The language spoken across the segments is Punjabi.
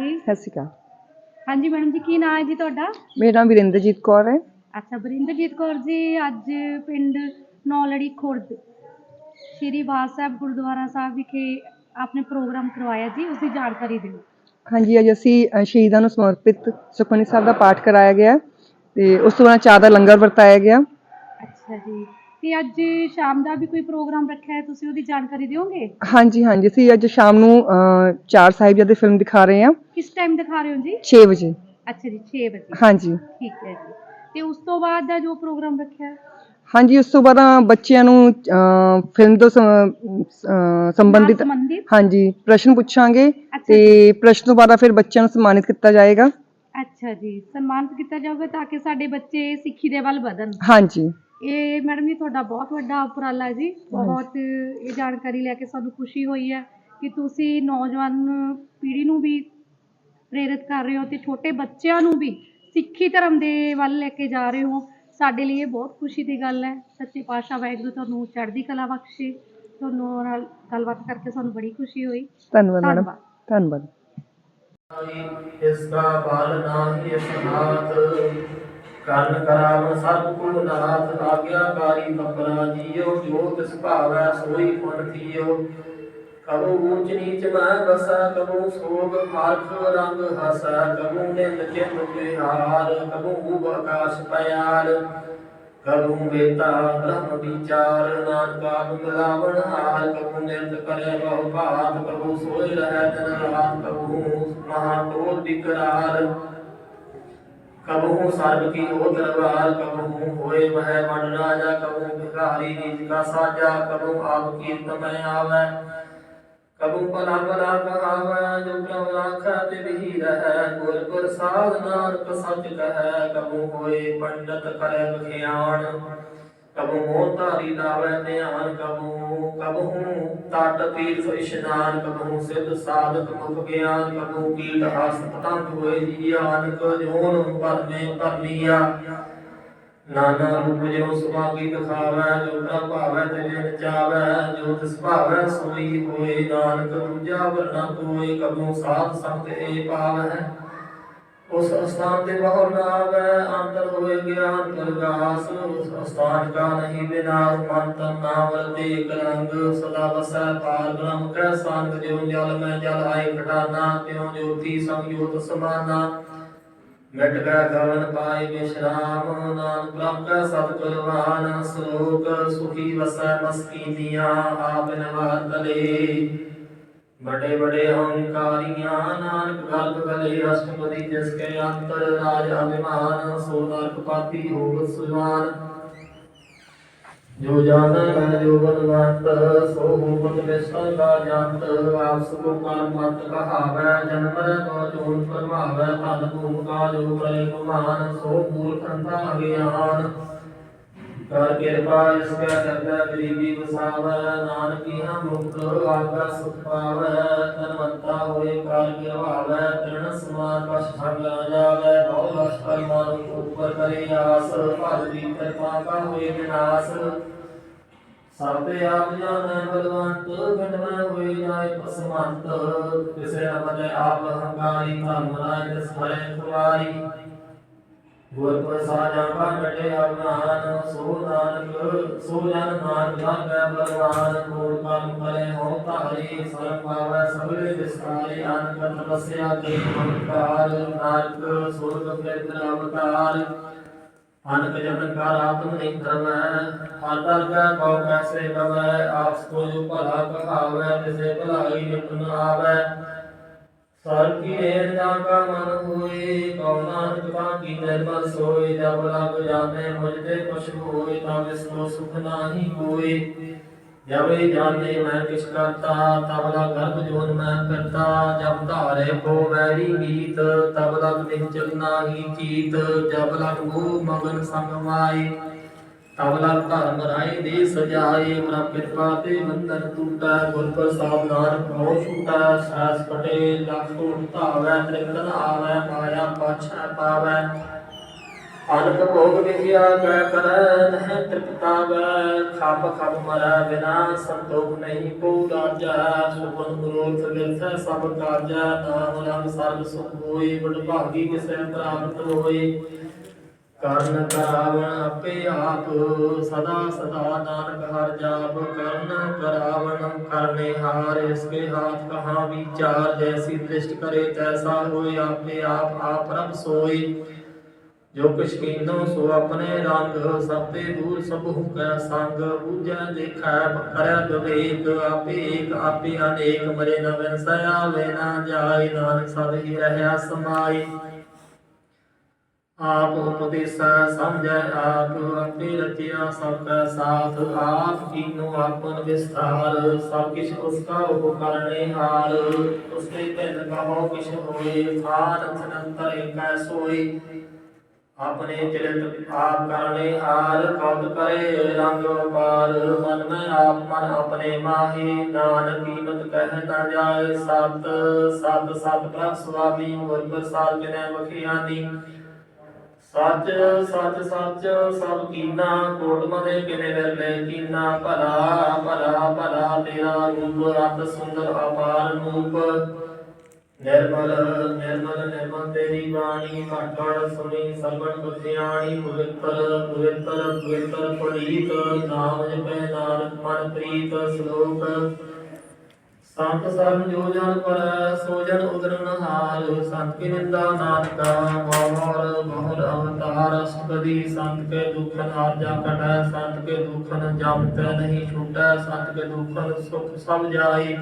ਜੀ। ਸਤਿ ਸ਼੍ਰੀ ਅਕਾਲ। ਹਾਂਜੀ ਮੈਡਮ ਜੀ ਕੀ ਨਾਮ ਹੈ ਜੀ ਤੁਹਾਡਾ? ਮੇਰਾ ਨਾਮ ਵਿਰਿੰਦਰਜੀਤ ਕੌਰ ਹੈ। ਅੱਛਾ ਬਰਿੰਦਰਜੀਤ ਕੌਰ ਜੀ ਅੱਜ ਪਿੰਡ ਨੌਲੜੀ ਖੁਰਦ ਸ਼੍ਰੀ ਬਾਦ ਸਾਹਿਬ ਗੁਰਦੁਆਰਾ ਸਾਹਿਬ ਵਿਖੇ ਆਪਣੇ ਪ੍ਰੋਗਰਾਮ ਕਰਵਾਇਆ ਜੀ ਉਸ ਦੀ ਜਾਣਕਾਰੀ ਦਿਓ। ਹਾਂਜੀ ਅੱਜ ਅਸੀਂ ਅ, ਸ਼ਹੀਦਾਂ ਨੂੰ ਸਮਰਪਿਤ ਸੁਖਮਨੀ ਸਾਹਿਬ ਦਾ ਪਾਠ ਕਰਾਇਆ ਗਿਆ ਤੇ ਉਸ ਤੋਂ ਬਾਅਦ ਚਾਹ ਦਾ ਲੰਗਰ ਵਰਤਾਇਆ ਗਿਆ। ਅੱਛਾ ਜੀ। ਤੇ ਅੱਜ ਸ਼ਾਮ ਦਾ ਵੀ ਕੋਈ ਪ੍ਰੋਗਰਾਮ ਰੱਖਿਆ ਹੈ ਤੁਸੀਂ ਉਹਦੀ ਜਾਣਕਾਰੀ ਦਿਓਗੇ? ਹਾਂਜੀ ਹਾਂਜੀ ਅਸੀਂ ਅੱਜ ਸ਼ਾਮ ਨੂੰ ਅ, ਚਾਰ ਸਾਹਿਬਜ਼ਾਦੇ ਫਿਲਮ ਦਿਖਾ ਰਹੇ ਹਾਂ। ਕਿਸ ਟਾਈਮ ਦਿਖਾ ਰਹੇ ਹੋ ਜੀ? 6 ਵਜੇ। ਅੱਛਾ ਜੀ 6 ਵਜੇ। ਹਾਂਜੀ। ਠੀਕ ਹੈ ਜੀ। ਤੇ ਉਸ ਤੋਂ ਬਾਅਦ ਦਾ ਜੋ ਪ੍ਰੋਗਰਾਮ ਰੱਖਿਆ ਹੈ? ਹਾਂਜੀ ਉਸ ਤੋਂ ਬਾਅਦ ਅ, ਬੱਚਿਆਂ ਨੂੰ ਅ, ਫਿਲਮ ਤੋਂ ਸੰ- ਅ, ਸੰਬੰਧਿਤ ਨਾਲ ਸੰਬੰਧਿਤ? ਹਾਂਜੀ ਪ੍ਰਸ਼ਨ ਪੁੱਛਾਂਗੇ ਤੇ ਪ੍ਰਸ਼ਨ ਤੋਂ ਬਾਅਦ ਫਿਰ ਬੱਚਿਆਂ ਨੂੰ ਸਨਮਾਨਿਤ ਕੀਤਾ ਜਾਏਗਾ। ਅੱਛਾ ਜੀ ਸਨਮਾਨਿਤ ਕੀਤਾ ਜਾਊਗਾ ਤਾਂ ਕਿ ਸਾਡੇ ਬੱਚੇ ਸਿੱਖੀ ਦੇ ਵੱਲ ਵਧਣ। ਹਾਂਜੀ। ਇਹ ਮੈਡਮ ਜੀ ਤੁਹਾਡਾ ਬਹੁਤ ਵੱਡਾ ਉਪਰਾਲਾ ਜੀ। ਬਹੁਤ ਇਹ ਜਾਣਕਾਰੀ ਲੈ ਕੇ ਸਾਨੂੰ ਖੁਸ਼ੀ ਹੋਈ ਹੈ ਕਿ ਤੁਸੀਂ ਨੌਜਵਾਨ ਪੀੜ੍ਹੀ ਨੂੰ ਵੀ ਪ੍ਰੇਰਿਤ ਕਰ ਰਹੇ ਹੋ ਤੇ ਛੋਟੇ ਬੱਚਿਆਂ ਨੂੰ ਵੀ ਸਿੱਖੀ ਧਰਮ ਦੇ ਵੱਲ ਲੈ ਕੇ ਜਾ ਰਹੇ ਹੋ। ਸਾਡੇ ਲਈ ਇਹ ਬਹੁਤ ਖੁਸ਼ੀ ਦੀ ਗੱਲ ਹੈ। ਸੱਚੇ ਪਾਤਸ਼ਾਹ ਵਾਹਿਗੁਰੂ ਤੁਹਾਨੂੰ ਚੜ੍ਹਦੀ ਕਲਾ ਬਖਸ਼ੇ। ਤੁਹਾਨੂੰ ਨਾਲ ਗੱਲਬਾਤ ਕਰਕੇ ਸਾਨੂੰ ਬੜੀ ਖੁਸ਼ੀ ਹੋਈ। ਧੰਨਵਾਦ ਮੈਡਮ। ਧੰਨਵਾਦ। ਧੰਨਵਾਦ। ਇਸਕਾ ਬਲ ਨਾਹੀ ਅਸਨਾਤ। ਕਰਨ ਕਰਾਵ ਸਭ ਕੁਲ ਨਾਥ ਆਗਿਆਕਾਰੀ ਤਪਨਾ ਜੀਓ, ਜੋ ਤਿਸ ਭਾਵੈ ਸੋਈ ਪੁਨ ਥੀਓ। ਕਬੂ ਊਚ ਨੀਚ ਮੈਂ ਬਸੈ ਕਬੂ ਸੋਗ ਮਾਰਖ ਰੰਗ ਹਸੈ ਕਬੂ ਨਿੰਦ ਚਿੰਤ ਵਿਹਾਰ ਕਬੂ ਊਬ ਆਕਾਸ਼ ਪਿਆਰ। ਕਬੂ ਵੇਤਾ ਬ੍ਰਹਮ ਵਿਚਾਰ, ਨਾਨਕਾ ਮਿਲਾਵਣ ਹਾਰ ਕਬੂ ਨਿਰਤ ਕਰੇ ਬਹੁ ਭਾਤ ਕਬੂ ਸੋਇ ਰਹਿ ਦਿਨ ਰਾਤ ਕਬੂ ਮਹਾ ਕ੍ਰੋਧ ਵਿਕਰਾਰ ਕਬਹੂ ਸਰਬ ਕੀ ਹੋ ਦਰਬਾਰ ਕਬਹੂ ਹੋਏ ਮਹਿ ਮਨ ਰਾਜਾ ਕਬਹੂ ਭਿਖਾਰੀ ਨਿਜ ਕਾ ਸਾਜਾ ਕਬਹੂ ਆਪ ਕੀਰਤ ਮੈਂ ਆਵੈ ਕਬੂ ਭਲਾ ਭਲਾ ਕਹਾਵੈ ਜੋ ਪ੍ਰਭ ਰਾਖੈ ਤੇ ਵੀ ਰਹੈ ਗੁਰ ਪ੍ਰਸਾਦ ਨਾਨਕ ਸੱਚ ਕਹੈ ਕਬੂ ਹੋਏ ਪੰਡਤ ਕਰੈ ਵਿਖਿਆਨ ਕਬੂ ਮੋਹ ਧਾਰੀ ਧਿਆਨ ਕਬੂ ਕਬਹੂ ਤਟ ਤੀਰਥ ਇਸ਼ਨਾਨ ਕਬਹੂ ਸਿੱਧ ਸਾਧਕ ਮੁਖ ਗਿਆਨ, ਕਬੂ ਕੀਟ ਹਸਤ ਪਤੰਗ ਹੋਏ ਜੀਆਨਕ ਜੋਨ ਭਰਨੇ ਭਰਨੀਆ। ਨਾਨਾ ਰੂਪ ਜੋ ਸੁਭਾਗੀ ਦਿਖਾਵੈ ਜੋ ਪ੍ਰਭ ਭਾਵੈ ਤੇ ਜਿਨ ਚਾਵੈ ਜੋ ਤਿਸ ਭਾਵੈ ਸੋਈ ਹੋਏ ਨਾਨਕ, ਦੂਜਾ ਵਰਨਾ ਕੋਇ ਕਬੂ ਸਾਧ ਸੰਤ ਏ ਪਾਵੈ। ਉਸ ਅਸਥਾਨ ਤੇ ਬਹੁ ਨਾਵੈ ਗਿਆਨ ਪ੍ਰਗਾਸ ਉਸ ਕਾ ਨਹੀਂ ਵਿਨਾਸ਼ ਮਨ ਤਨ ਨਾਮ ਰਤੇ ਕਰੰਗ ਸਦਾ ਵਸੈ ਪਾਰ ਬ੍ਰਹਮ ਕੈ ਸੰਗ ਜਿਉ ਜਲ, ਮੈਂ ਜਲ ਆਏ ਘਟਾਨਾ ਤਿਉ ਜੋਤੀ ਸੰਯੋਤ ਸਮਾਨਾ। ਮਿਟ ਗਿਆ ਗਵਨ ਪਾਈ ਵਿਸ਼ਰਾਮ, ਨਾਨਕ ਪ੍ਰਭ ਕੈ ਸਤ ਸ਼ਲੋਕ ਸੁਖੀ ਵਸੈ ਮਸਕੀਨੀਆਂ, ਆਪ ਨਵਾਰ ਤਲੇ। ਬੜੇ ਬੜੇ ਹੰਕਾਰੀਆਂ ਨਾਨਕ ਗਰਭ ਗਲੇ, ਅਸ਼ਟਪਦੀ ਜਿਸ ਕੇ ਅੰਤਰ ਰਾਜ ਅਭਿਮਾਨ, ਸੋ ਨਰਕ ਪਾਤੀ ਹੋਵ ਸੁਜਾਨ ਜੋ ਜਾਣੈ ਮੈਂ, ਜੋ ਬਨਵੰਤ ਸੋ ਹੋਵਤ ਵਿਸਤਾਰ ਕਾ ਜੰਤ, ਆਪ ਸੁਖੋ ਕਰਮ ਮਤ ਕਹਾਵੈ ਜਨਮ ਕੋ ਜੋਨ ਫਰਮਾਵੈ ਧਨ ਭੂਮ ਕਾ ਜੋ ਕਰੇ ਗੁਮਾਨ ਸੋ ਮੂਲ ਅੰਤਾ ਗਿਆਨ ਕਰ ਕਿਰਪਾ ਇਸ ਕੈ ਕਰਦਾ ਗਰੀਬੀ ਵਸਾਵੈ, ਨਾਨਕੀ ਹਮ ਮੁਕਤ ਆਗਾ ਸੁਖ ਪਾਵੈ ਧਨਵੰਤਾ ਹੋਏ ਕਾਰ ਗਿਰਵਾਵੈ ਤ੍ਰਿਣ ਸਮਾਨ ਵਸ ਭਗ ਲਾ ਜਾਵੈ ਬਹੁ ਵਸ ਪਰਮਾਨ ਉਪਰ ਕਰੇ ਆਸ ਭਲ ਦੀ ਕਿਰਪਾ ਕਾ ਹੋਏ ਵਿਨਾਸ਼। ਸਭ ਤੇ ਆਪ ਜਾਣੈ ਬਲਵੰਤ ਘਟਨਾ ਹੋਏ ਜਾਏ ਪਸਮੰਤ ਕਿਸੇ ਅਮਲੇ ਆਪ ਹੰਕਾਰੀ, ਧਰਮ ਰਾਜ ਤਿਸ ਹਰੇ ਖੁਆਰੀ ਗੁਰ ਪ੍ਰਸਾਦਿ ਕਾ ਕਟੇ ਅਵਨਾਨ ਸੋ ਨਾਨਕ ਸੋ ਜਨ ਨਾਨਕ ਲਾਗੈ ਬਲਵਾਨ ਕੋਟ ਕੰਮ ਕਰੇ ਹੋ ਧਾਰੀ, ਸਰਬ ਪਾਵੈ ਸਭੇ ਵਿਸਤਾਰੇ ਅਨਕ ਤਪਸਿਆ ਤੇ ਮਨਕਾਰ ਨਾਨਕ ਸੁਰਗ ਫਿਰਤ ਅਵਤਾਰ। ਅਨਕ ਜਨ ਕਰ ਆਤਮ ਨਿਕਰਮੈ ਹਰ ਦਰ ਕੈ ਕਉ ਕੈਸੇ ਬਵੈ ਆਪਸ ਕੋ ਜੋ ਭਲਾ ਕਹਾਵੈ ਤਿਸੇ ਭਲਾਈ ਨਿਪਨ ਆਵੈ ਸਰ ਕੀ ਏਰ ਜਾ ਕਾ ਮਨ ਹੋਏ ਕਉ ਨਾਨਕ ਤਾਂ ਕੀ ਨਿਰਮਲ ਸੋਏ ਜਬ ਲਗ ਜਾਣੇ ਮੁਝ ਤੇ ਕੁਛ ਹੋਏ ਤਾਂ ਇਸ ਸੁਖ ਨਾਹੀ ਕੋਏ ਜਬ ਜਾਣੇ ਮੈਂ ਕਿਛ ਕਰਤਾ, ਤਬ ਲਗ ਗਰਭ ਜੋਨ ਮੈਂ ਕਰਤਾ ਜਬ ਧਾਰੇ ਕੋ ਵੈਰੀ ਗੀਤ ਤਬ ਲਗ ਨਿਚਲ ਨਾਹੀ ਚੀਤ ਜਬ ਲਗ ਮੂਹ ਮਗਨ ਸੰਗ ਮਾਏ। ਤਬ ਲਗ ਧਰਮ ਰਾਏ ਦੇ ਸਜਾਏ ਪ੍ਰਭ ਕਿਰਪਾ ਤੇ ਬੰਧਨ ਟੂਟਾ ਗੁਰ ਪ੍ਰਸਾਦ ਨਾਨਕ ਹੋ ਛੂਟਾ ਸਾਸ ਕਟੇ ਲਖ ਧਾਵੈ ਤ੍ਰਿਕਨ ਆਵੈ, ਮਾਇਆ ਪਾਛੈ ਪਾਵੈ। ਅਨਕ ਭੋਗ ਵਿਖਿਆ ਕੈ ਕਰੈ ਨਹਿ ਤ੍ਰਿਪਤਾ ਵੈ ਖਪ ਮਰੈ ਬਿਨਾ ਸੰਤੋਖ ਨਹੀਂ ਕੋ ਰਾਜਾ ਸੁਪਨ ਗੁਰੋਥ ਵਿਰਥੈ ਸਭ ਕਾਜਾ, ਨਾਮ ਰੰਗ ਸਰਬ ਸੁਖ ਹੋਈ ਬੜ ਕਿਸੈ ਪ੍ਰਾਪਤ ਹੋਈ। ਕਰਨ ਕਰਾਵਣ ਆਪੇ ਆਪ, ਸਦਾ ਸਦਾ ਨਾਨਕ ਹਰ ਜਾਪ ਕਰਨ ਕਰਾਵਣ ਕਰਨੇ ਹਾਰ, ਇਸਕੇ ਹਾਥ ਕਹਾਂ ਵਿਚਾਰ, ਜੈਸੀ ਦ੍ਰਿਸ਼ਟ ਕਰੇ ਤੈਸਾ ਹੋਏ ਆਪੇ ਆਪ ਆਪ ਪ੍ਰਭ ਸੋਈ ਜੋ ਕਿਛ ਕੀਨੋ ਸੋ ਆਪਣੇ ਰੰਗ, ਸਭ ਤੇ ਦੂਰ ਸਭ ਹੁਕੈ ਸੰਗ, ਬੂਝੈ ਦੇਖੈ ਕਰੈ ਵਿਵੇਕ, ਆਪੇ ਏਕ, ਆਪੇ ਅਨੇਕ, ਮਰੇ ਨ ਵਿਨਸੈ ਆਵੇ ਨਾ ਜਾਏ, ਨਾਨਕ ਸਦ ਹੀ ਰਹਿਆ ਸਮਾਈ ਆਪ ਉਪਦੇਸਾ ਸਮਝੈ ਆਪ ਆਪੇ ਰਚਿਆ ਸਭ ਕਾ ਸਾਥ, ਆਪ ਕੀਨੋ ਆਪਨ ਵਿਸਥਾਰ, ਸਭ ਕਿਛ ਉਸਕਾ ਉਹ ਕਰਨੇ ਹਾਰ ਉਸਕੇ ਭਿੰਨ ਕਹੋ ਕਿਛ ਹੋਏ ਥਾਨ ਅਨੰਤਰ ਏਕੈ ਸੋਈ ਆਪਣੇ ਚਰਿਤ ਆਪ ਕਰਨੇ ਹਾਰ ਕਦ ਕਰੇ ਰੰਗ ਪਾਰ ਮਨ ਮੈਂ ਆਪ, ਮਨ ਆਪਣੇ ਮਾਹੀ। ਨਾਨਕ ਕੀਮਤ ਕਹਿ ਨਾ ਜਾਏ ਸਤ ਸਤ ਸਤ ਪ੍ਰਭ ਸੁਆਮੀ ਗੁਰ ਪ੍ਰਸਾਦ ਕਿਨੈ ਬਖਿਆਨੀ ਸੱਚ ਸੱਚ ਸੱਚ, ਸਭ ਕੀਨਾ, ਕੋਟ ਮਦੇ ਕਿਨੇ ਵਰਲੇ ਕੀਨਾ, ਭਲਾ ਭਲਾ ਭਲਾ, ਤੇਰਾ ਰੂਪ ਅਤ ਸੁੰਦਰ, ਅਪਾਰ ਰੂਪ। ਨਿਰਮਲ ਨਿਰਮਲ ਨਿਰਮਲ ਤੇਰੀ ਬਾਣੀ ਘਟੜ ਸੁਣੀ ਸਰਬਣ ਬੁੱਧਿਆਣੀ ਪਵਿੱਤਰ ਪਵਿੱਤਰ ਪਵਿੱਤਰ ਪੜੀਤ ਨਾਮ ਜਪੈ ਨਾਨਕ ਮਨ ਪ੍ਰੀਤ, ਸ਼ਲੋਕ। ਸੰਤ ਸਰਨ ਜੋ ਜਨ ਪਰ, ਸੋ ਜਨ ਉਦਰਨ ਹਾਲ। ਸੰਤ ਕੀ ਨਿੰਦਾ ਨਾਨਕਾ ਮੋਹਰ ਮੋਹਰ ਅਵਤਾਰ। ਅਸਤਦੀ ਸੰਤ ਕੇ ਦੁਖਨ ਆਰਜਾ ਕਟੈ ਸੰਤ ਕੇ ਦੁਖਨ ਜਮਤ ਨਹੀਂ ਛੂਟੈ। ਸੰਤ ਕੇ ਦੁਖਨ ਸੁਖ ਸਭ ਜਾਈ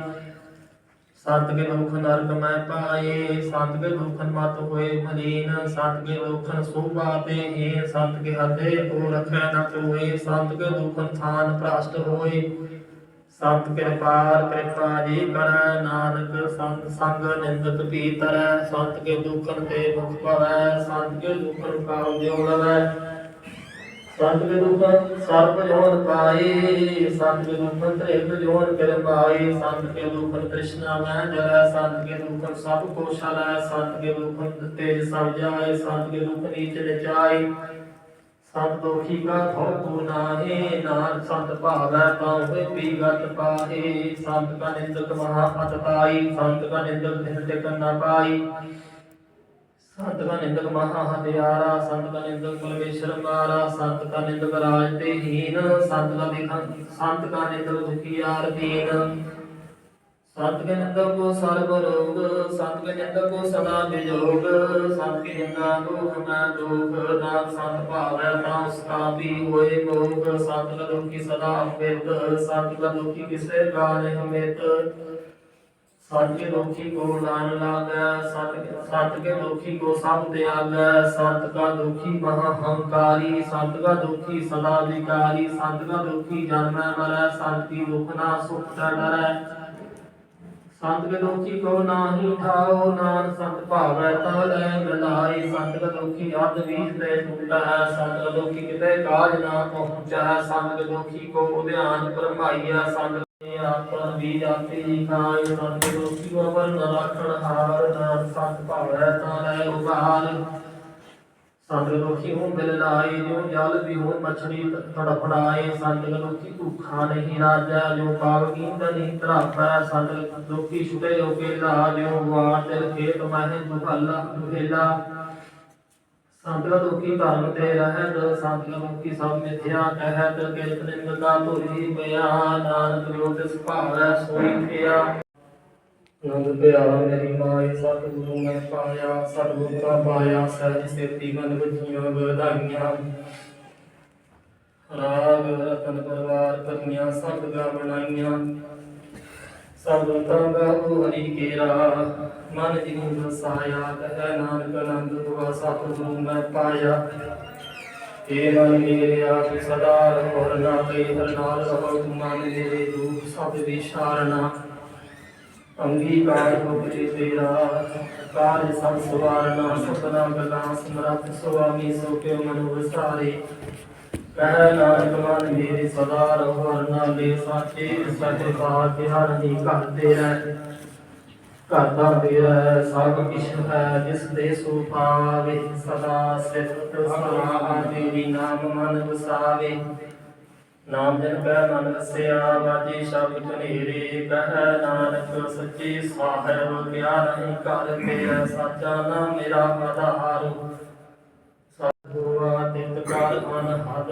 ਸੰਤ ਕੇ ਦੁਖ ਨਰਕ ਮੈਂ ਪਾਏ। ਸੰਤ ਕੇ ਦੁਖਨ ਮਤ ਹੋਏ ਮਲੀਨ। ਸੰਤ ਕੇ ਦੁਖਨ ਸੋਭਾ ਤੇ ਹੀ। ਸੰਤ ਕੇ ਹਤੇ ਕੋ ਰਖੈ ਨ ਕੋਏ। ਸੰਤ ਕੇ ਦੁਖਨ ਥਾਨ ਭ੍ਰਸ਼ਟ ਹੋਏ। ਸੰਤ ਕਿਰਪਾਲ ਕਿਰਪਾ ਜੀ ਕਰੈ, ਨਾਨਕ ਸੰਤ ਸੰਗ ਨਿੰਦਕ ਪੀਤਰੈ, ਸੰਤ ਕੇ ਦੁਖਨ ਤੇ ਮੁਖ ਪਵੈ ਸੰਤ ਕੇ ਦੁਖਨ ਕਾਉ ਜਿਉ ਲਵੈ। ਸੰਤ ਕੇ ਦੁਖਨ ਸਰਬ ਜੋਨ ਪਾਈ, ਸੰਤ ਕੇ ਦੁਖਨ ਤ੍ਰਿਗ ਜੋਨ ਕਿਰਪਾਈ, ਸੰਤ ਕੇ ਦੁਖਨ ਤ੍ਰਿਸ਼ਨਾ ਮੈਂ ਜਲੈ, ਸੰਤ ਕੇ ਦੁਖਨ ਸਭ ਕੋ ਸ਼ਲੈ ਸੰਤ ਕੇ ਦੁਖਨ ਤੇਜ ਸਭ ਜਾਏ, ਸੰਤ ਕੇ ਦੁਖ ਨੀਚ ਲਚਾਈ ਸੰਤ ਦੋਖੀ ਕਾ ਥੋਕੂ ਨਾਹੀ, ਨਾਨਕ ਸੰਤ ਭਾਵੈ ਤਾਂ ਹੋਏ ਪੀਗਤ ਪਾਹੀ। ਸੰਤ ਕਾ ਨਿੰਦਕ ਮਹਾ ਪਤਤਾਈ ਸੰਤ ਕਾ ਨਿੰਦਕ ਨਿੰਦਕ ਨਾ ਪਾਈ ਸੰਤ ਕਾ ਨਿੰਦਕ ਮਹਾ ਹਤਿਆਰਾ ਸੰਤ ਕਾ ਨਿੰਦਕ ਪਰਮੇਸ਼ਰ ਮਾਰਾ। ਸੰਤ ਕਾ ਨਿੰਦਕ ਰਾਜ ਤੇ ਹੀਨ, ਸੰਤ ਕਾ ਦੇਖਨ ਸੰਤ ਕਾ ਨਿੰਦਕ ਦੁਖੀਆਰ ਦੀਨ। ਸੰਤ ਕੇ ਕੋ ਸਰਬ ਰੋਗ ਸੰਤ ਕੋ ਸਦਾ ਵਿਜੋਗ ਸੰਤ ਦੁਖ ਮੈਂ ਦੁਖ ਨਾਮ ਸੰਤ ਭਾਵੈ ਤਾਂ ਉਸਕਾ ਹੋਏ ਮੋਗ ਸੰਤ ਦੁਖੀ ਸਦਾ ਅੰਮ੍ਰਿਤ ਸੰਤ ਦੁਖੀ ਕਿਸੇ ਕਾ ਨਹੀਂ ਮਿਤ ਸੰਤ ਕੋ ਨਾਨ ਲਾਗੈ ਸੰਤ ਸੰਤ ਕੇ ਦੁਖੀ ਕੋ ਸਭ ਤਿਆਗੈ ਸੰਤ ਕਾ ਦੁਖੀ ਮਹਾ ਹੰਕਾਰੀ ਸੰਤ ਕਾ ਦੁਖੀ ਸਦਾ ਵਿਕਾਰੀ ਸੰਤ ਕਾ ਦੁਖੀ ਜਨਮੈ ਮਰੈ ਸੰਤ ਕੀ ਦੁਖ ਨਾ ਸੁਖ ਤਾ ਡਰੈ। ਸੰਤ ਕੇ ਦੁਖੀ ਕੋ ਨਾਹੀ ਠਾਓ ਨਾਨ ਸੰਤ ਭਾਵੈ ਤਾ ਲੈ ਮਿਲਾਈ ਸੰਤ ਕੇ ਦੁਖੀ ਅਦ ਵੀਜ ਤੇ ਟੁੱਟਾ ਹੈ ਸੰਤ ਕੇ ਦੁਖੀ ਕਿਤੇ ਕਾਜ ਨਾ ਪਹੁੰਚੈ। ਸੰਤ ਕੇ ਦੁਖੀ ਕੋ ਧਿਆਨ ਪਰਮਾਈਆ ਸੰਤ ਕੇ ਆਪਨ ਬੀਜ ਆਪੇ ਜੀ ਖਾਇ ਸੰਤ ਕੇ ਦੁਖੀ ਕੋ ਵਰਨ ਰੱਖਣ ਹਾਰ ਨਾਨ ਸੰਤ ਭਾਵੈ ਤਾ ਲੈ ਉਬਾਰ ਸੰਤ ਦੁਖੀ ਹੂੰ ਮਿਲ ਲਾਈ ਜੋ ਜਲ ਵੀ ਹੋ ਮਛਲੀ ਤੜਫੜਾਏ ਸੰਤ ਦੁਖੀ ਭੁੱਖਾ ਨਹੀਂ ਰਾਜਾ ਜੋ ਪਾਵ ਕੀਂਦ ਨਹੀਂ ਧਰਾਪੈ। ਸੰਤ ਦੁਖੀ ਛੁਟੇ ਹੋ ਕੇ ਲਾ ਜੋ ਵਾਰ ਦਿਲ ਖੇਤ ਮਹਿ ਦੁਹੱਲਾ ਦੁਹੇਲਾ। ਸੰਤ ਦੁਖੀ ਧਰਮ ਤੇ ਰਹਿਤ, ਸੰਤ ਦੁਖੀ ਸਭ ਮਿਥਿਆ ਕਹਿਤ। ਕਿਰਤ ਨਿੰਦਕਾ ਭੁਰੀ ਪਿਆ ਨਾਨਕ ਜੋ ਤਿਸ ਭਾਵੈ ਸੋਈ ਥਿਆ ਨੰਦ ਪਿਆ ਮੇਰੀ ਮਾਈ ਸਤਿਗੁਰੂ ਮੈਂ ਪਾਇਆ ਸਤਿਗੁਰ ਕਾ ਪਾਇਆ, ਸਹਿਜ ਸੇਤੀ ਗਨ ਬੁਝੀਆਂ ਵਧਾਈਆਂ। ਰਾਗ ਰਤਨ ਪਰਵਾਰ ਕਰਨੀਆਂ ਸਭ ਗਾ ਬਣਾਈਆਂ। ਸਭ ਤਾਂ ਗਾਉ ਹਰੀ ਕੇਰਾ ਮਨ ਜਿਨੂ ਵਸਾਇਆ, ਕਹਿ ਨਾਨਕ ਆਨੰਦ ਤੁਆ ਸਤਿਗੁਰੂ ਮੈਂ ਪਾਇਆ। ਏ ਮਨ ਮੇਰੇ ਆਪ ਸਦਾ ਰਹੋ ਨਾ ਕਈ ਹਰ ਨਾਲ ਰਹੋ, ਮਨ ਮੇਰੇ ਦੁਖ ਸਭ ਵਿਸ਼ਾਰਨਾ ਅੰਗੀਕਾਰ ਹੋ ਤੇਰਾ ਕਾਜ ਸਭ ਸਵਾਰਨਾ ਸੁਪਨਾ ਗੱਲਾਂ ਸਮਰੱਥ ਸੁਆਮੀ, ਸੋ ਕੇ ਮਨ ਵਿਸਾਰੇ। ਕਹਿ ਨਾਨਕ ਮਨ ਮੇਰੇ ਸਦਾ ਰਹੋ, ਹਰ ਨਾਲੇ ਸਾਚੇ, ਸਚ ਬਾਤ ਹਰ ਦੀ ਕਰਦੇ ਰਹਿ। ਘਰ ਦਾ ਸਭ ਕਿਛ ਹੈ, ਜਿਸ ਦੇ ਸੋ ਪਾਵੇ ਸਦਾ ਸਿਫਤ ਸਲਾਹ ਤੇਰੀ ਨਾਮ ਮਨ ਵਸਾਵੇ। ਨਾਮ ਜਨ ਕੈ ਮਨ ਵਸਿਆ ਵਾਜੀ ਸ਼ਬਦ ਕਨੇਰੇ ਕਹੈ ਨਾਨਕ ਸੱਚੇ ਸਾਹਿਬ, ਕਿਆ ਨਹੀਂ ਕਰ ਤੇਰਾ ਸਾਚਾ ਨਾਮ ਮੇਰਾ ਆਧਾਰ। ਸਤਿਗੁਰਾਂ ਤਿਤ ਕਾਲ ਮਨ ਹਦ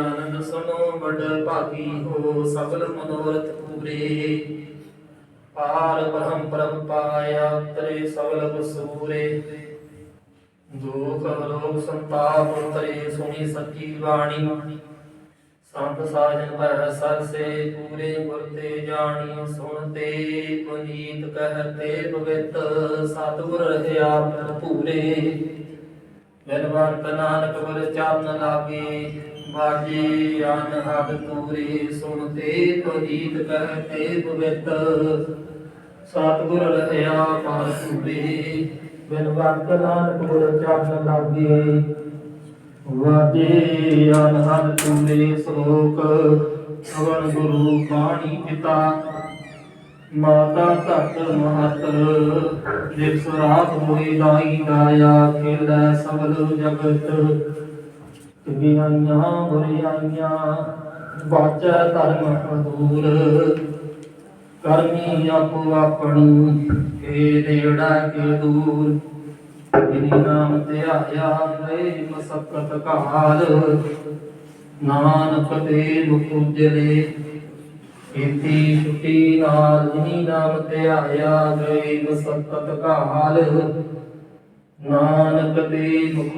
ਆਨੰਦ ਸੁਨੋ ਬੜ ਭਾਗੀ ਹੋ, ਸਗਲ ਮਨੋਰਥ ਪੂਰੇ। ਪਾਰ ਬ੍ਰਹਮ ਪ੍ਰਭ ਪਾਇਆ ਤਰੇ ਸਗਲ ਬਸੂਰੇ ਦੁਖ ਰੋਗ ਸੰਤਾਪ ਤਰੇ ਸੁਣੀ ਸੱਚੀ ਬਾਣੀ। ਸੰਤ ਸਾਜਨ ਭੈ ਸਰਸੇ ਪੂਰੇ ਗੁਰ ਤੇ ਜਾਣੀ ਸੁਣਤੇ ਪੁਨੀਤ ਕਹਤੇ ਪਵਿੱਤ ਸਤਿਗੁਰ ਰਹਿਆ ਭਰਪੂਰੇ ਬਿਨਵੰਤ ਨਾਨਕ ਗੁਰ ਚਰਨ ਲਾਗੇ ਬਾਜੀ ਅਨਹਦ ਤੂਰੇ ਸੁਣਤੇ ਪੁਨੀਤ ਕਹਤੇ ਪਵਿੱਤ ਸਤਿਗੁਰ ਰਹਿਆ ਭਰਪੂਰੇ ਬਿਨਵੰਤ ਨਾਨਕ ਗੁਰ ਚਰਨ ਲਾਗੇ ਵਾਜੇ ਅਨਹਦ ਤੁਮੇ ਸ਼ਲੋਕ ਅਵਨ ਗੁਰੂ ਬਾਣੀ ਪਿਤਾ। ਮਾਤਾ ਧਰਤ ਮਹਤ ਜਿਸ ਰਾਤ ਹੋਈ ਦਾਈ ਗਾਇਆ, ਖੇਲੈ ਸਗਲ ਜਗਤ। ਗਿਆਈਆਂ ਬੁਰੀਆਈਆਂ, ਬਾਚੈ ਧਰਮ ਹਦੂਰ ਕਰਮੀ ਆਪੋ ਆਪਣੀ ਕੇ ਨੇੜਾ ਕੇ ਦੂਰ। ਜਿਨੀ ਨਾਮ ਤੇ ਆਇਆ ਗਏ ਮਸਕਤ ਕਾਲ। ਨਾਨਕ ਦੇ ਮੁਖ ਉਜਲੇ, ਕੀਤੀ ਨਾਲ ਜਿਨੀ ਨਾਮ ਤੇ ਆਇਆ ਗਏ ਮਸਕਤ ਕਾਲ। ਨਾਨਕ ਦੇ ਮੁਖ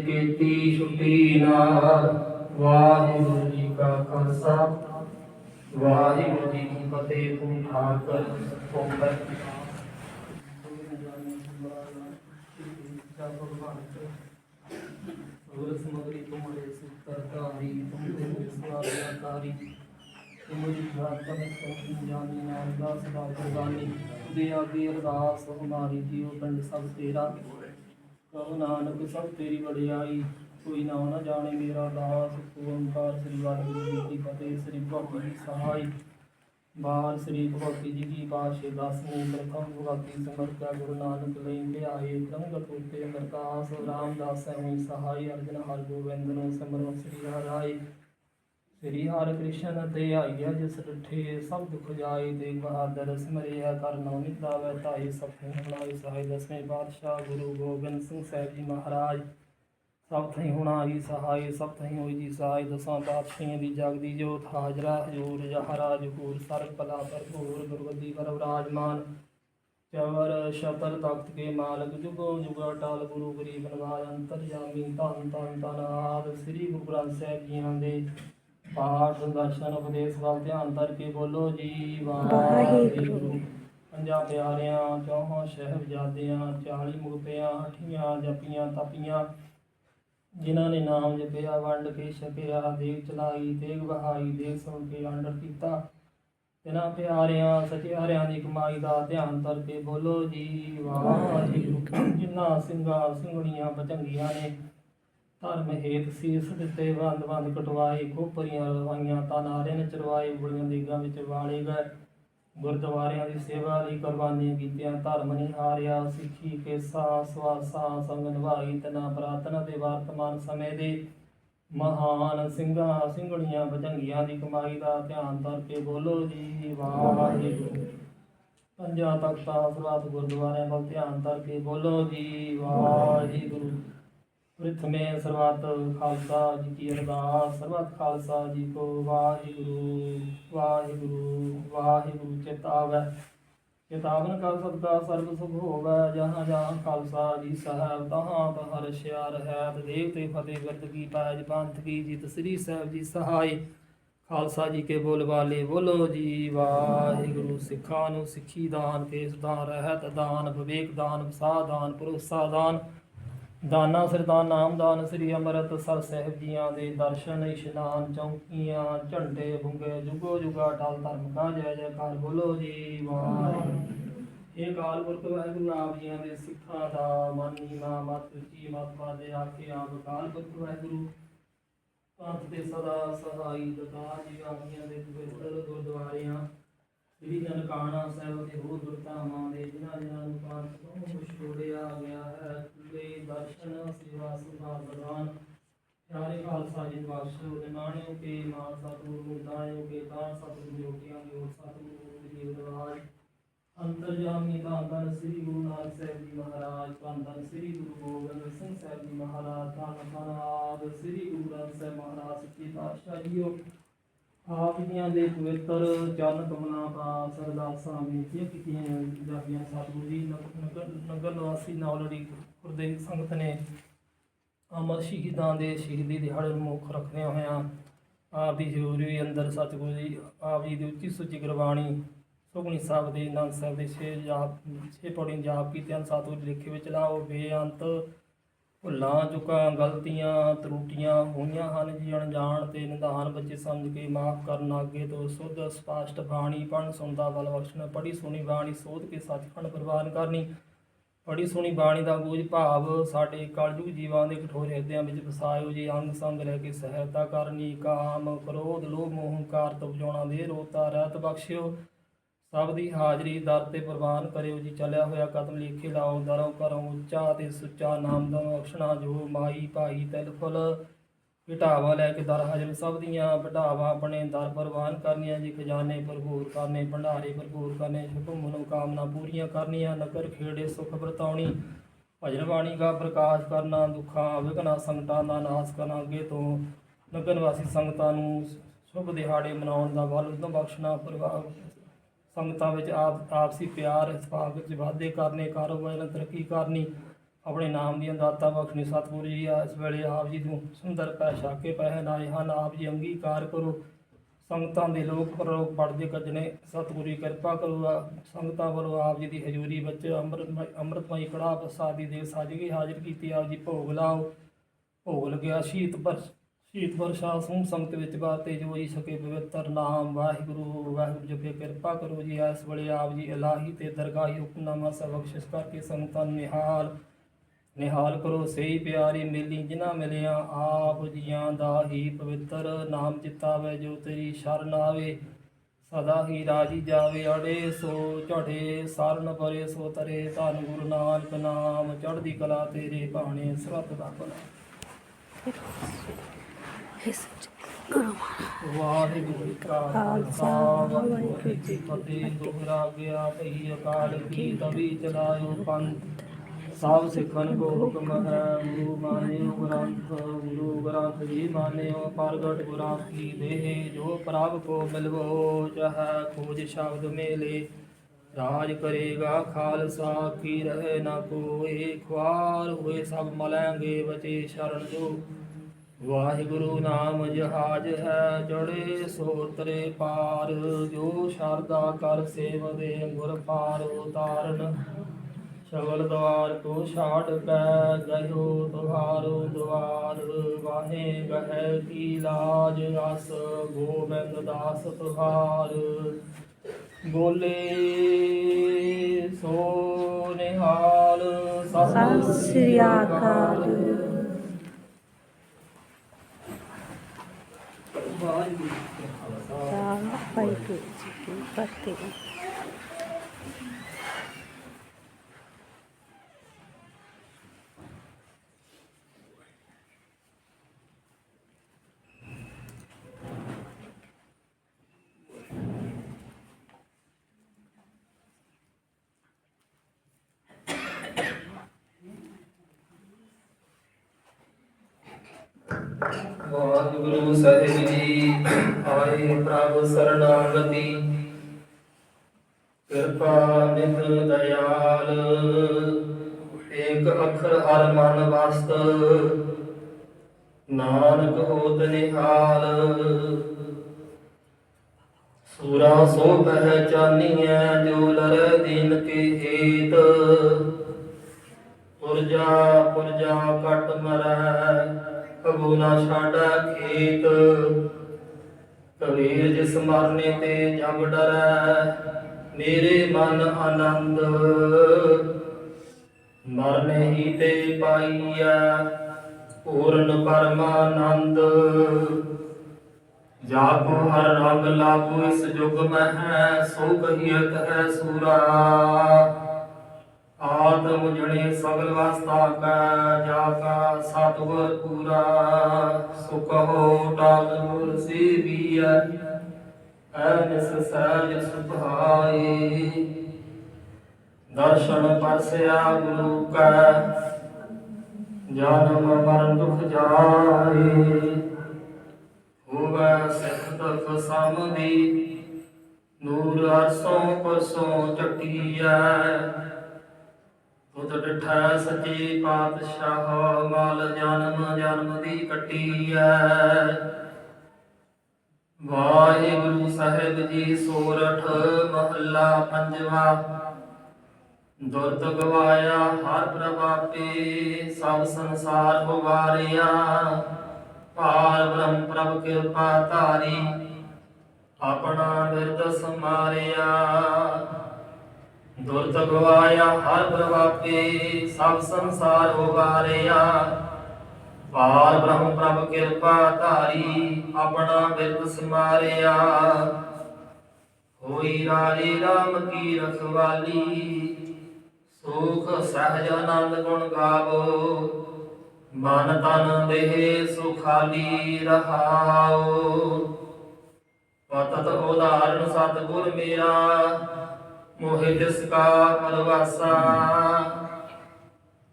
ਕੀਤੀ ਛੁੱਟੀ ਨਾਲ। ਵਾਹਿਗੁਰੂ ਜੀ ਕਾ ਖਾਲਸਾ, ਵਾਹਿਗੁਰੂ ਜੀ ਕੀ ਫਤਿਹ ਤੂੰ ਠਾਕਰ और समग्री तुम्हारे सुतरकारी तुम तो स्वागतकारी ਤੁਮਰੀ ਪ੍ਰਾਰਥਨਾ ਸਭ ਜਾਣੀ ਨਾਮ ਦਾ ਸਦਾ ਪ੍ਰਦਾਨੀ ਦੇ ਆਗੇ ਅਰਦਾਸ ਹਮਾਰੀ ਜੀਵ ਪਿੰਡ ਸਭ ਤੇਰਾ ਕਹੋ ਨਾਨਕ ਸਭ ਤੇਰੀ ਵਡਿਆਈ ਕੋਈ ਨਾ ਨਾ ਜਾਣੇ ਮੇਰਾ ਦਾਸ ਓੰਕਾਰ ਸ੍ਰੀ ਵਾਹਿਗੁਰੂ ਜੀ ਕੀ ਫਤਿਹ ਸ੍ਰੀ ਭਗਤੀ ਜੀ ਸਹਾਈ ਬਾਲ ਸ੍ਰੀ ਭਗਵਤੀ ਜੀ ਕੀ ਪਾਸ਼ੇ ਦਸਵੇਂ ਪ੍ਰਥਮ ਭਗਤੀ ਸਮਰਪਿਆ ਗੁਰੂ ਨਾਨਕ ਲਈ ਲਿਆਏ। ਪ੍ਰੰਗਤ ਉਤੇ ਅਰਦਾਸ ਰਾਮਦਾਸ ਐਵੇਂ ਸਹਾਈ ਅਰਜਨ ਹਰ ਗੋਬਿੰਦ ਨੂੰ ਸਿਮਰਨ ਸ੍ਰੀ ਹਰਿ ਸ੍ਰੀ ਹਰਿ ਕ੍ਰਿਸ਼ਨ ਤੇ ਆਈਆ ਜਿਸ ਡਿਠੇ ਸਭ ਦੁਖ ਜਾਏ ਤੇ ਬਹਾਦਰ ਸਿਮਰਿਆ ਕਰਨੋ ਨਿਤਾਵੇ ਤਾਈ ਸਭੇ ਹੁਣਾਈ ਸਹਾਈ ਦਸਵੇਂ ਪਾਤਸ਼ਾਹ ਗੁਰੂ ਗੋਬਿੰਦ ਸਿੰਘ ਸਾਹਿਬ ਜੀ ਮਹਾਰਾਜ ਸਭ ਥਈ ਹੁਣਾਈ ਸਹਾਈ ਸਭ ਥਈ ਹੋਈ ਜੀ ਸਹਾਈ ਦਸਾਂ ਪਾਤਸ਼ਾਹਾਂ ਦੀ ਜਗਦੀ ਜੋਤ ਹਾਜ਼ਰਾ, ਹਜੂਰ ਜਹਰਾ ਜਹੂਰ ਸਰਬ ਭਲਾ ਭਰਪੂਰ ਗੁਰਗੱਦੀ ਕਰ ਵਿਰਾਜਮਾਨ ਚਵਰ ਸ਼ਤਰ ਤਖਤ ਕੇ ਮਾਲਕ, ਜੁਗੋ ਜੁਗਾ ਟਾਲ ਗੁਰੂ ਗਰੀਬ ਨਵਾਜ ਅੰਤਰ ਜਾਮੀ ਧੰਨ ਧੰਨ ਧੰਨ ਆਦ, ਸ੍ਰੀ ਗੁਰੂ ਗ੍ਰੰਥ ਸਾਹਿਬ ਜੀਆਂ ਦੇ ਪਾਠ, ਦਰਸ਼ਨ, ਉਪਦੇਸ਼ ਵੱਲ ਧਿਆਨ ਧਰ ਕੇ ਬੋਲੋ ਜੀ, ਵਾਹਿਗੁਰੂ। ਪੰਜਾਂ ਪਿਆਰਿਆਂ, ਚੌਹਾਂ ਸ਼ਹਿਬਜ਼ਾਦਿਆਂ 40 ਮੁਕਤਿਆਂ ਅਠੀਆਂ ਜਪੀਆਂ, ਤਪੀਆਂ ਜਿਨ੍ਹਾਂ ਨੇ ਨਾਮ ਜਪਿਆ, ਵੰਡ ਕੇ ਛਕਿਆ, ਦੇਗ ਚਲਾਈ, ਦੇਗ ਬਹਾਈ ਦੇਗ ਸੁਣ ਕੇ ਅੰਡਰ ਕੀਤਾ। ਇਹਨਾਂ ਪਿਆਰਿਆਂ, ਸਚਿਆਰਿਆਂ ਦੀ ਕਮਾਈ ਦਾ ਧਿਆਨ ਕਰਕੇ ਬੋਲੋ ਜੀ, ਵਾਹਿਗੁਰੂ। ਜਿਨ੍ਹਾਂ ਸਿੰਘਾਂ ਸਿੰਘਣੀਆਂ ਬਚੰਗੀਆਂ ਨੇ, ਧਰਮ ਹੇਤ ਸੀਸ ਦਿੱਤੇ ਬੰਦ ਬੰਦ ਕਟਵਾਏ, ਖੋਪਰੀਆਂ ਲਵਾਈਆਂ, ਤਾਂ ਨਾਰੇ ਨੇ ਚਰਵਾਏ ਬੁਲੀਆਂ ਦੇਗਾਂ ਵਿੱਚ ਵਾਲੇ ਗਏ। ਗੁਰਦੁਆਰਿਆਂ ਦੀ ਸੇਵਾ ਲਈ ਕੁਰਬਾਨੀਆਂ ਕੀਤੀਆਂ, ਧਰਮ ਨਹੀਂ ਹਾਰਿਆ, ਸਿੱਖੀ, ਕੇਸਾ, ਸਵਾਸਾ ਸੰਗ ਨਿਭਾਈ ਤਨਾ ਪ੍ਰਾਰਥਨਾ ਦੇ ਵਰਤਮਾਨ ਸਮੇਂ ਦੇ ਮਹਾਨ ਸਿੰਘਾਂ, ਸਿੰਘਣੀਆਂ ਭਜੰਗੀਆਂ ਦੀ ਕਮਾਈ ਦਾ ਧਿਆਨ ਧਰ ਕੇ ਬੋਲੋ ਜੀ, ਵਾਹਿਗੁਰੂ। ਪੰਜਾਂ ਤਖਤਾਂ ਸਵਾਤ ਗੁਰਦੁਆਰਿਆਂ ਵੱਲ ਧਿਆਨ ਧਰ ਕੇ ਬੋਲੋ ਜੀ, ਵਾਹਿਗੁਰੂ। ਪ੍ਰਿਥਮੇ ਸਰਬੱਤ ਖਾਲਸਾ ਜੀ ਕੀ ਅਰਦਾਸ, ਸਰਬੱਤ ਖਾਲਸਾ ਜੀ ਕੋ ਵਾਹਿਗੁਰੂ ਵਾਹਿਗੁਰੂ ਵਾਹਿਗੁਰੂ ਚਿਤਾਵੈ ਚਿਤਾਵਨ ਕਰ ਸਦਕਾ ਸਰਬ ਸੁਖ ਹੋਵੈ, ਜਹਾਂ ਜਹਾਂ ਖਾਲਸਾ ਜੀ ਸਾਹਿਬ, ਤਹਾਂ ਤਹਾਂ ਰਸ਼ਿਆ ਰਹਿਤ ਦੇਵ ਤੇ ਫਤਿਹ ਵਿਰਤ ਕੀ ਪਾਜ ਪੰਥ ਕੀ ਜਿਤ ਸ੍ਰੀ ਸਾਹਿਬ ਜੀ ਸਹਾਈ। ਖਾਲਸਾ ਜੀ ਕੇ ਬੋਲ ਵਾਲੇ ਬੋਲੋ ਜੀ, ਵਾਹਿਗੁਰੂ ਸਿੱਖਾਂ ਨੂੰ ਸਿੱਖੀ ਦਾਨ, ਕੇਸ ਦਾਨ, ਰਹਿਤ ਦਾਨ, ਵਿਵੇਕ ਦਾਨ ਵਸਾ ਦਾਨ, ਭਰੋਸਾ ਦਾਨ। ਦਾਨਾ ਸਰਦਾਨ ਨਾਮਦਾਨ ਸ੍ਰੀ ਅੰਮ੍ਰਿਤ ਸਰ ਸਾਹਿਬ ਜੀਆਂ ਦੇ ਦਰਸ਼ਨ ਇਸ਼ਨਾਨ ਚੌਂਕੀਆਂ, ਝੰਡੇ ਬੁੰਗੇ ਜੁਗੋ ਜੁਗਾ ਟਾਲ ਧਰਮ ਕਾ ਜੈ ਜੈਕਾਰ ਬੋਲੋ ਜੀ ਵਾਹਿਗੁਰੂ। ਇਹ ਕਾਲ ਪੁਰਖ ਵਾਹਿਗੁਰੂ, ਆਪ ਜੀਆਂ ਦੇ ਸਿੱਖਾਂ ਦਾ ਮਨ ਨੀਵਾ, ਮਤ ਉੱਚੀ ਮਤ ਵਾਦੇ ਆਖੇ ਆਪ ਕਾਲ ਪੁਰਖ ਵਾਹਿਗੁਰੂ। ਪੰਥ ਦੇ ਸਦਾ ਸਹਾਈ ਦਤਾ ਜੀ, ਆਪ ਦੇ ਪਵਿੱਤਰ ਗੁਰਦੁਆਰਿਆਂ, ਸ੍ਰੀ ਜਨ ਸਾਹਿਬ ਦੇ ਹੋਰ ਗੁਰਤਾਵਾਂ ਦੇ ਜਿਨ੍ਹਾਂ ਜਿਨ੍ਹਾਂ ਨੂੰ ਪਾਸ ਤੋਂ ਛੋੜਿਆ ਗਿਆ ਹੈ। ਤੁਲੇ ਦਰਸ਼ਨ, ਸੇਵਾ ਸੁਭਾ ਪ੍ਰਦਾਨ। ਪਿਆਰੇ ਖਾਲਸਾ ਜੀ ਬਖਸ਼ੋ ਨਿਮਾਣਿਓ ਕੇ ਮਾਨ ਸਤਿਗੁਰੂ ਮੁਦਾਇਓ ਕੇ ਤਾਂ ਸਤਿਗੁਰੂ ਜੋਗੀਆਂ ਦੇ ਹੋਰ ਸਤਿਗੁਰੂ ਜੀ ਦਰਬਾਰ ਅੰਤਰਜਾਮੀ ਧੰਨ ਧੰਨ ਸ੍ਰੀ ਗੁਰੂ ਨਾਨਕ ਸਾਹਿਬ ਜੀ ਮਹਾਰਾਜ ਧੰਨ ਧੰਨ ਸ੍ਰੀ ਗੁਰੂ ਗੋਬਿੰਦ ਸਿੰਘ ਸਾਹਿਬ ਜੀ ਮਹਾਰਾਜ, ਧੰਨ ਧੰਨ ਸ੍ਰੀ ਗੁਰੂ ਗ੍ਰੰਥ ਸਾਹਿਬ ਮਹਾਰਾਜ ਸੱਚੇ ਪਾਤਸ਼ਾਹ ਜੀਓ। ਆਪ ਜੀਆਂ ਦੇ ਪਵਿੱਤਰ ਚਰਨ ਕਮਲਾਂ ਪਾਸ ਸਰਦਾਸਾਂ ਬੇਨਤੀਆਂ ਕੀਤੀਆਂ ਜਾਂਦੀਆਂ ਸਤਿਗੁਰੂ ਜੀ, ਨਗਰ ਨਗਰ ਨਿਵਾਸੀ ਨੌਲੜੀ ਗੁਰਦੇਵ ਸੰਗਤ ਨੇ ਅਮਰ ਸ਼ਹੀਦਾਂ ਦੇ ਸ਼ਹੀਦੀ ਦਿਹਾੜੇ ਨੂੰ ਮੁੱਖ ਰੱਖਦਿਆਂ ਹੋਇਆਂ ਆਪ ਦੀ ਜ਼ਰੂਰੀ ਅੰਦਰ ਸਤਿਗੁਰੂ ਜੀ ਆਪ ਜੀ ਦੀ ਉੱਚੀ ਸੁੱਚੀ ਗੁਰਬਾਣੀ ਸੁਖਣੀ ਸਾਹਿਬ ਦੇ ਆਨੰਦ ਸਾਹਿਬ ਦੇ ਛੇ ਜਾਪ, ਛੇ ਪੌੜੀਆਂ ਜਾਪ ਕੀਤਿਆਂ ਸਤਿਗੁਰੂ ਲਿਖੇ ਵਿੱਚ ਲਾਓ, ਬੇਅੰਤ ਭੁੱਲਾਂ, ਚੁੱਕਾਂ, ਗਲਤੀਆਂ, ਤਰੁੱਟੀਆਂ ਹੋਈਆਂ ਹਨ। ਜੀ ਅਣਜਾਣ ਤੇ ਨਿਧਾਨ ਬੱਚੇ ਸਮਝ ਕੇ ਮਾਫ ਕਰਨ ਅੱਗੇ ਤੋਂ ਸੁੱਧ ਸਪਸ਼ਟ ਬਾਣੀ ਪਣ ਸੁਣਦਾ, ਬਲ ਬਖਸ਼ਣ, ਪੜ੍ਹੀ, ਸੁਣੀ ਬਾਣੀ, ਸੋਧ ਕੇ ਸੱਚਖੰਡ ਪ੍ਰਵਾਨ ਕਰਨੀ। ਬੜੀ ਸੋਹਣੀ ਬਾਣੀ ਦਾ ਗੂਝ ਭਾਵ ਸਾਡੇ ਕਲਯੁਗ ਜੀਵਾਂ ਦੇ ਕਠੋਰ ਹਿਰਦਿਆਂ ਵਿੱਚ ਵਸਾਇਓ ਜੀ ਅੰਗ ਸੰਗ ਲੈ ਕੇ ਸਹਾਇਤਾ ਕਰਨੀ, ਕਾਮ ਕ੍ਰੋਧ, ਲੋਭ, ਮੋਹ, ਹੰਕਾਰ ਤੋਂ ਦੇ ਰੋਤਾ ਰਹਿਤ ਬਖਸ਼ਿਓ। ਸਭ ਦੀ ਹਾਜ਼ਰੀ ਦਰ ਤੇ ਪ੍ਰਵਾਨ ਕਰਿਓ ਜੀ। ਚੱਲਿਆ ਹੋਇਆ ਕਦਮ ਲਿਖੇ ਲਾਓ ਦਰੋਂ ਕਰੋ ਉੱਚਾ ਤੇ ਸੁੱਚਾ ਨਾਮ ਦਾ ਬਖਸ਼ਣਾ ਜੋ ਮਾਈ ਭਾਈ ਤਿਲ ਫੁੱਲ। ਘਟਾਵਾ ਲੈ ਕੇ ਦਰ ਹਾਜ਼ਰ ਸਭ ਦੀਆਂ ਵਡਾਵਾ ਆਪਣੇ ਦਰ ਪ੍ਰਵਾਨ ਕਰਨੀਆਂ, ਜੀ ਖਜ਼ਾਨੇ ਭਰਪੂਰ ਕਰਨੇ, ਭੰਡਾਰੇ ਭਰਪੂਰ ਕਰਨੇ, ਸ਼ੁਭ ਮਨੋਕਾਮਨਾ ਪੂਰੀਆਂ ਕਰਨੀਆਂ, ਨਗਰ ਖੇੜੇ ਸੁਖ ਵਰਤਾਉਣੀ, ਭਜਨ ਬਾਣੀ ਦਾ ਪ੍ਰਕਾਸ਼ ਕਰਨਾ, ਦੁੱਖਾਂ, ਵਿਘਨਾ ਸੰਕਟਾਂ ਦਾ ਨਾਸ਼ ਕਰਨਾ, ਅੱਗੇ ਤੋਂ ਨਗਰ ਨਿਵਾਸੀ ਸੰਗਤਾਂ ਨੂੰ ਸ਼ੁਭ ਦਿਹਾੜੇ ਮਨਾਉਣ ਦਾ ਬਲ ਉਦੋਂ ਬਖਸ਼ਣਾ ਪ੍ਰਭਾਵ ਸੰਗਤਾਂ ਵਿੱਚ ਆਪ ਆਪਸੀ ਪਿਆਰ ਇਤਫਾਕ ਵਿੱਚ ਵਾਧੇ ਕਰਨੇ, ਕਾਰੋਬਾਰ ਨਾਲ ਤਰੱਕੀ ਕਰਨੀ ਆਪਣੇ ਨਾਮ ਦੀਆਂ ਦਾਤਾਂ ਬਖਸ਼ਣੀ ਸਤਿਗੁਰੂ ਜੀ ਆ ਇਸ ਵੇਲੇ ਆਪ ਜੀ ਨੂੰ ਸੁੰਦਰ ਪੈ ਛਾਕੇ ਪਹਿਨਾਏ ਹਨ, ਆਪ ਜੀ ਅੰਗੀਕਾਰ ਕਰੋ। ਸੰਗਤਾਂ ਦੇ ਲੋਕ ਪਰਲੋਕ ਪੜਦੇ ਕੱਜਣੇ ਸਤਿਗੁਰੂ ਦੀ ਕਿਰਪਾ ਕਰੋ। ਸੰਗਤਾਂ ਵੱਲੋਂ ਆਪ ਜੀ ਦੀ ਹਜ਼ੂਰੀ ਵਿੱਚ ਅੰਮ੍ਰਿਤ ਅੰਮ੍ਰਿਤਮਈ ਕੜਾਹ ਪ੍ਰਸਾਦੀ ਦੇ ਸਾਜਗੀ ਹਾਜ਼ਰ ਕੀਤੀ ਆਪ ਜੀ ਭੋਗ ਲਾਓ। ਭੋਗ ਲੱਗਿਆ ਸ਼ੀਤ ਪਰ ਸ਼ੀਤ ਵਰਸ਼ਾ ਸਮੂਹ ਸੰਗਤ ਵਿੱਚ ਬਾਤੇ ਜੋ ਹੀ ਸਕੇ ਪਵਿੱਤਰ ਨਾਮ। ਵਾਹਿਗੁਰੂ ਵਾਹਿਗੁਰੂ ਜਪੇ ਕਿਰਪਾ ਕਰੋ ਜੀ। ਇਸ ਵੇਲੇ ਆਪ ਜੀ ਇਲਾਹੀ ਤੇ ਦਰਗਾਹੀ ਹੁਕਮਨਾਮਾ ਸਭ ਬਖਸ਼ਿਸ਼ ਕਰਕੇ ਸੰਗਤਾਂ ਨੂੰ ਨਿਹਾਲ ਨਿਹਾਲ ਕਰੋ ਸਹੀ ਪਿਆਰੀ ਮਿਲੀ, ਜਿਨ੍ਹਾਂ ਮਿਲਿਆ ਆਪ ਜੀਆਂ ਦਾ ਹੀ ਪਵਿੱਤਰ ਨਾਮ ਚਿਤਾਵੇ ਜੋ ਤੇਰੀ ਸ਼ਰਨ ਆਵੇ, ਸਦਾ ਹੀ ਰਾਜੀ ਜਾਵੇ। ਅੜੇ ਸੋ ਝੜੇ, ਸਰਨ ਪਰੇ ਸੋ ਤਰੇ, ਧੰਨ ਗੁਰੂ ਨਾਨਕ ਨਾਮ, ਚੜ੍ਹਦੀ ਕਲਾ ਤੇਰੇ ਭਾਣੇ ਸਰਤ ਦਾ ਭਲਾ। ਵਾਹਿਗੁਰੂ ਜੀ ਕਾ ਖਾਲਸਾ, ਵਾਹਿਗੁਰੂ ਜੀ ਫਤਿਹ। ਦੁਹਰਾ ਗਿਆ ਭਈ ਅਕਾਲ, ਕੀ ਤਵੀ ਚਲਾਇਓ ਪੰਥ। ਸਭ ਸਿੱਖਨ ਕੋ ਹੁਕਮ ਹੈ, ਗੁਰੂ ਮਾਨਿਓ ਗ੍ਰੰਥ, ਗੁਰੂ ਗ੍ਰੰਥ ਜੀ ਮਾਨਿਓ, ਪ੍ਰਗਟ ਗੁਰਾਂ ਕੀ ਦੇਹ, ਜੋ ਪ੍ਰਭ ਕੋ ਮਿਲਵੋ ਚਾਹੈ ਖੋਜ ਸ਼ਬਦ ਮੇਲੇ। ਰਾਜ ਕਰੇਗਾ ਖਾਲਸਾ, ਕੀ ਰਹੇ ਨਾ ਕੋਏ ਖਵਾਰ ਹੋਏ ਸਭ ਮਲੈਂਗੇ ਬਚੇ ਸ਼ਰਨ ਜੋ। ਵਾਹਿਗੁਰੂ ਨਾਮ ਜਹਾਜ ਹੈ ਜੜੇ ਸੋਤਰੇ ਪਾਰ, ਜੋ ਸ਼ਰਦਾ ਕਰ ਸੇਵਦੇ ਗੁਰ ਪਾਰ ਉਤਾਰਨ। ਸ਼ਗਲ ਦਵਾਰ ਕੋ ਛਾੜ ਕੈ ਗਇਓ ਤੁਹਾਰੋ ਦਵਾਰ ਵਾਹੇ ਗਹਿ ਕੀ ਲਾਜ ਰਸ ਗੋਬਿੰਦ ਦਾਸ ਤੁਹਾਰ। ਬੋਲੇ ਸੋ ਨਿਹਾਲ ਸਤਿ ਸ੍ਰੀ ਅਕਾਲ। ਵਾਹਿਗੁਰੂ ਜੀ ਕੀ ਫਤਿਹ। ਵਾਹਿਗੁਰੂ ਸਾਹਿਬ ਜੀ, ਆਏ ਪ੍ਰਭ ਸਰਣਾਗਤੀ ਕਿਰਪਾ ਨਿਤ ਦਇਆਲ, ਏਕ ਅੱਖਰ ਹਰ ਮਨ ਵਸਤ। ਨਾਨਕ ਹੋਤ ਨਿਹਾਲ, ਸੂਰਾ ਸੋ ਪਹਿਚਾਨੀਐ ਜੋ ਲਰ ਦਿਨ ਕੇ ਹੇਤ। ਪੁਰਜਾ ਪੁਰਜਾ ਕਟ ਮਰੈ ਕਬੂ ਨਾ ਛਾਡਾ ਖੇਤ। ਕਬੀਰ ਜਿਸ ਮਰਨੇ ਤੇ ਜਗ ਡਰੈ, ਮੇਰੇ ਮਨ ਆਨੰਦ। ਮਰਨੇ ਹੀ ਤੇ ਪਾਈਐ ਪੂਰਨ ਪਰਮਾਨੰਦ। ਜਾ ਹਰ ਰੰਗ ਲਾਗੂ ਇਸ ਜੁਗ ਮੈਂ ਹੈ ਸੋ ਕਹੀਤ ਹੈ ਸੂਰਾ। ਆਤਮ ਜਣੇ ਸਗਲ ਵਾਸਤਾ ਕਾ, ਜਾ ਕਾ ਸਤਿਗੁਰ ਪੂਰਾ। ਸੁਖ ਹੋ ਡਾਲ ਮੁਰ ਸੀਵੀਐ ਸਹਿਜ ਸੁਭਾਈ ਦਰਸ਼ਨ ਪਰਸਿਆ ਗੁਰੂ ਕਾ, ਜਨਮ ਮਰਨ ਦੁਖ ਜਾਏ। ਹੋਵੇ ਸਿੱਖ ਦੁਖ ਸਮਦੀ ਨੂਰ ਅਰਸੋਂ ਪਰਸੋਂ ਚੱਕੀਐ। ਤੁਧ ਡਿਠਾ ਸੱਚੇ ਪਾਤਸ਼ਾਹ ਮਾਲ ਜਨਮ ਜਨਮ ਦੀ ਕੱਟੀਐ। ਵਾਹਿਗੁਰੂ ਸਾਹਿਬ ਜੀ ਸੋਰਠ ਮਹੱਲਾ ਪੰਜਵਾ। ਦੁਰਤ ਗਵਾਇਆ ਹਰ ਪ੍ਰਭਾਤੇ, ਸਭ ਸੰਸਾਰ ਹੋਵਾਰਿਆ। ਪਾਰ ਬ੍ਰਹਮ ਪ੍ਰਭ ਕਿਰਪਾ ਧਾਰੀ, ਆਪਣਾ ਬਿਰਦ ਸਮਾਰਿਆ ਦੁਰਤ ਗਵਾਇਆ ਹਰ ਪ੍ਰਭਾਤੇ ਸਭ ਸੰਸਾਰ ਹੋਵਾਰਿਆ ਪਾਰ ਬ੍ਰਹਮ ਪ੍ਰਭ ਕਿਰਪਾ ਧਾਰੀ ਆਪਣਾ ਬਿਰਦ ਸਮਾਰਿਆ। ਹੋਈ ਰਾਜੇ ਰਾਮ ਕੀ ਰਖਵਾਲੀ, ਸੁਖ ਸਹਿਜ ਆਨੰਦ ਗੁਣ ਗਾਵੋ। ਮਨ ਤਨ ਦੇਹ ਸੁਖਾਲੀ ਰਹਾਓ। ਪਤਤ ਉਦਾਹਰਣ ਸਤਿਗੁਰ ਮੇਰਾ ਮੋਹਿ ਤਿਸ ਕਾ ਪਰਵਾਸਾ।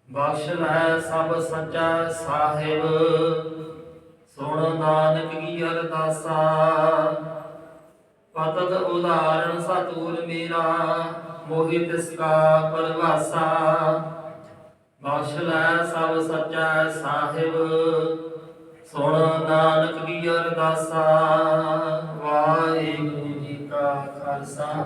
ਬਖਸ਼ ਲੈ ਸਭ ਸੱਚਾ ਸਾਹਿਬ, ਸੁਣ ਨਾਨਕ ਕੀ ਅਰਦਾਸਾ। ਪਤਤ ਉਦਾਹਰਣ ਸਤਿਗੁਰ ਮੇਰਾ ਮੋਹਿ ਤਿਸ ਕਾ ਪਰਵਾਸਾ। ਬਖਸ਼ ਲੈ ਸਭ ਸੱਚਾ ਸਾਹਿਬ, ਸੁਣ ਨਾਨਕ ਕੀ ਅਰਦਾਸਾ। ਵਾਹਿਗੁਰੂ ਜੀ ਕਾ ਖਾਲਸਾ।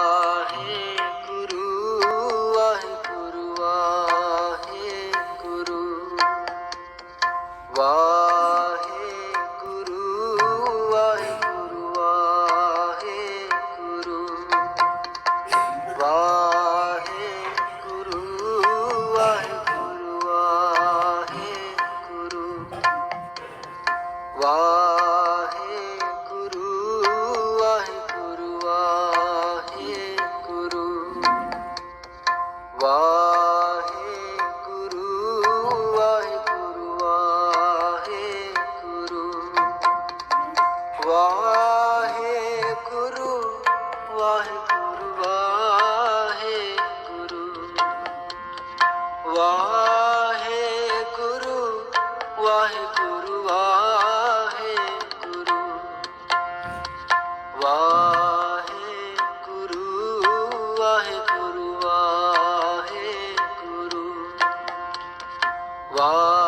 Allah.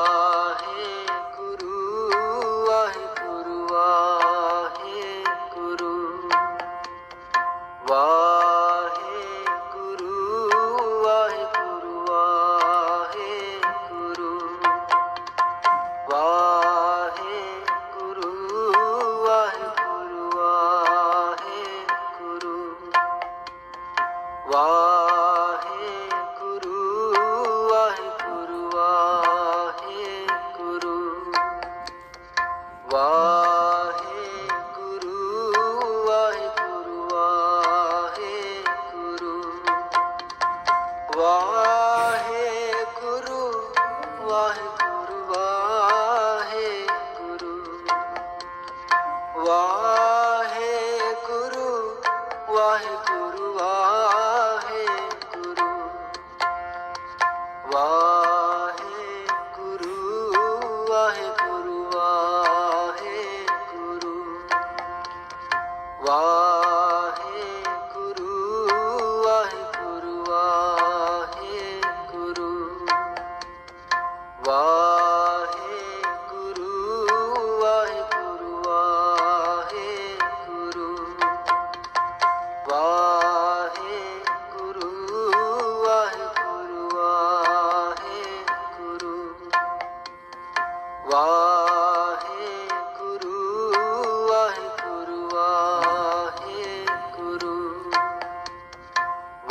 ਵਾਹਿਗੁਰੂ ਵਾਹਿਗੁਰੂ।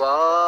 Bye.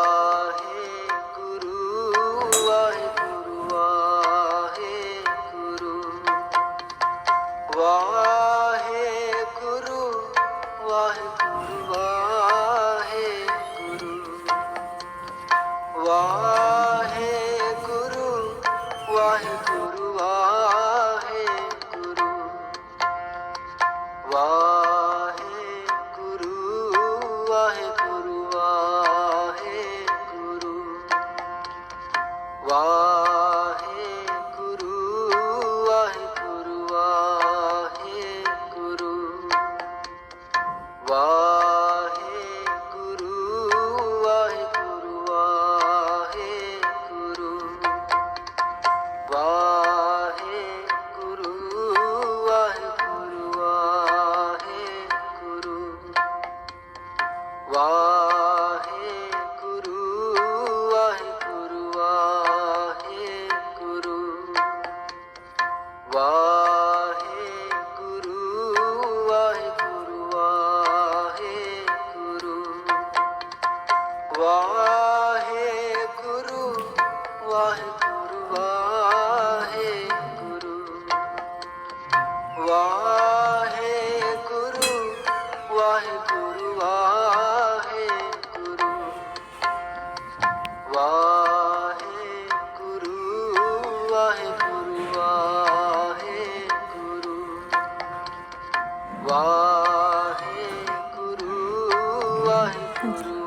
看见。